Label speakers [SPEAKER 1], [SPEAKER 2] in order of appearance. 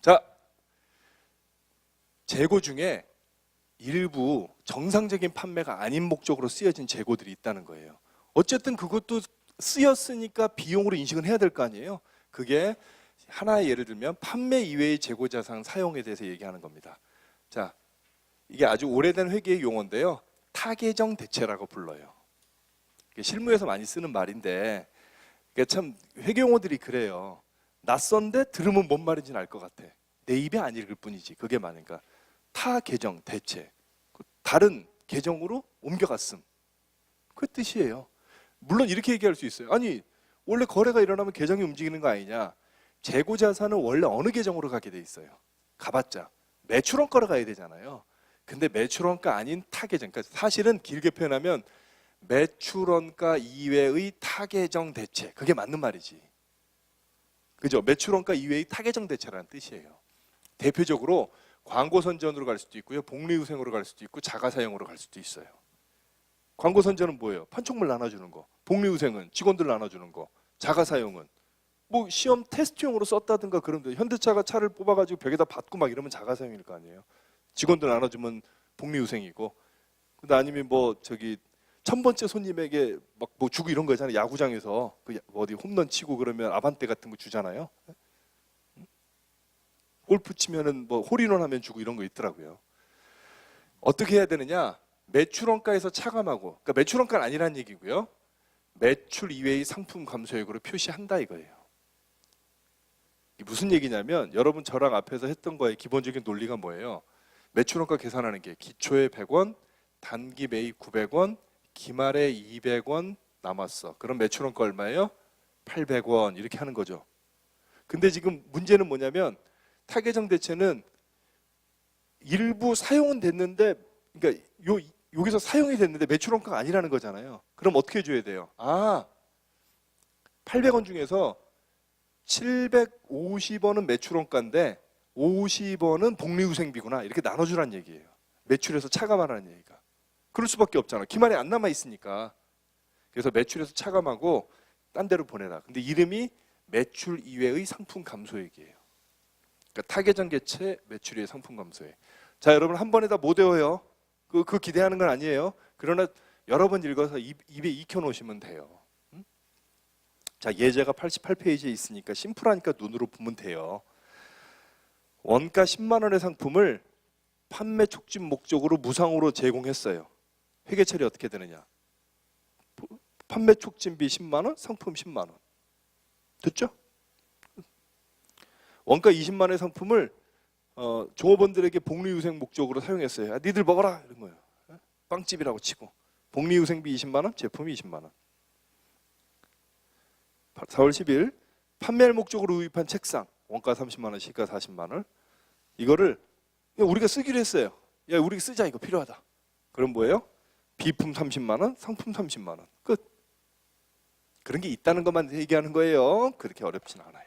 [SPEAKER 1] 자, 재고 중에 일부 정상적인 판매가 아닌 목적으로 쓰여진 재고들이 있다는 거예요. 어쨌든 그것도 쓰였으니까 비용으로 인식은 해야 될 거 아니에요. 그게 하나의 예를 들면 판매 이외의 재고 자산 사용에 대해서 얘기하는 겁니다. 자, 이게 아주 오래된 회계의 용어인데요. 타계정 대체라고 불러요. 실무에서 많이 쓰는 말인데 참 회계 용어들이 그래요. 낯선데 들으면 뭔 말인지는 알것 같아. 내 입에 안 읽을 뿐이지. 그게 많으니까 타 계정 대체 그 다른 계정으로 옮겨갔음. 그 뜻이에요. 물론 이렇게 얘기할 수 있어요. 아니 원래 거래가 일어나면 계정이 움직이는 거 아니냐? 재고 자산은 원래 어느 계정으로 가게 돼 있어요. 가봤자 매출원가로 가야 되잖아요. 근데 매출원가 아닌 타 계정. 그러니까 사실은 길게 표현하면 매출원가 이외의 타 계정 대체. 그게 맞는 말이지. 그죠? 매출원가 이외의 타계정 대체라는 뜻이에요. 대표적으로 광고 선전으로 갈 수도 있고요. 복리후생으로 갈 수도 있고 자가 사용으로 갈 수도 있어요. 광고 선전은 뭐예요? 판촉물 나눠주는 거. 복리후생은 직원들 나눠주는 거. 자가 사용은 뭐 시험 테스트용으로 썼다든가 그런 데 현대차가 차를 뽑아가지고 벽에다 받고 막 이러면 자가 사용일 거 아니에요. 직원들 나눠주면 복리후생이고. 근데 아니면 뭐 저기 천 번째 손님에게 막 뭐 주고 이런 거 있잖아요. 야구장에서 그 야- 어디 홈런 치고 그러면 아반떼 같은 거 주잖아요. 응? 골프 치면은 뭐 홀인원 하면 주고 이런 거 있더라고요. 어떻게 해야 되느냐? 매출원가에서 차감하고, 그러니까 매출원가는 아니란 얘기고요. 매출 이외의 상품 감소액으로 표시한다 이거예요. 무슨 얘기냐면 여러분 저랑 앞에서 했던 거의 기본적인 논리가 뭐예요? 매출원가 계산하는 게 기초에 100원, 단기 매입 900원, 기말에 200원 남았어. 그럼 매출원가 얼마예요? 800원 이렇게 하는 거죠. 근데 지금 문제는 뭐냐면 타계정 대체는 일부 사용은 됐는데 그러니까 요 여기서 사용이 됐는데 매출원가가 아니라는 거잖아요. 그럼 어떻게 줘야 돼요? 아, 800원 중에서 750원은 매출원가인데 50원은 복리후생비구나 이렇게 나눠주라는 얘기예요. 매출에서 차감하라는 얘기가. 그럴 수밖에 없잖아. 기말에 안 남아 있으니까. 그래서 매출에서 차감하고 딴 데로 보내라. 근데 이름이 매출 이외의 상품 감소액이에요. 그러니까 타계정 개체 매출 이외의 상품 감소액. 자, 여러분 한 번에 다 못 외워요. 그, 그 기대하는 건 아니에요. 그러나 여러 번 읽어서 입, 입에 익혀 놓으시면 돼요. 음? 자, 예제가 88페이지에 있으니까 심플하니까 눈으로 보면 돼요. 원가 10만 원의 상품을 판매 촉진 목적으로 무상으로 제공했어요. 회계 처리 어떻게 되느냐? 판매 촉진비 10만 원, 상품 10만 원. 됐죠? 원가 20만 원의 상품을 어, 종업원들에게 복리후생 목적으로 사용했어요. 아, 니들 먹어라 이런 거예요. 예? 빵집이라고 치고 복리후생비 20만 원, 제품이 20만 원. 4월 10일 판매할 목적으로 구입한 책상 원가 30만 원, 시가 40만 원. 이거를 우리가 쓰기로 했어요. 야, 우리 쓰자 이거 필요하다. 그럼 뭐예요? 비품 30만 원, 상품 30만 원. 끝. 그런 게 있다는 것만 얘기하는 거예요. 그렇게 어렵진 않아요.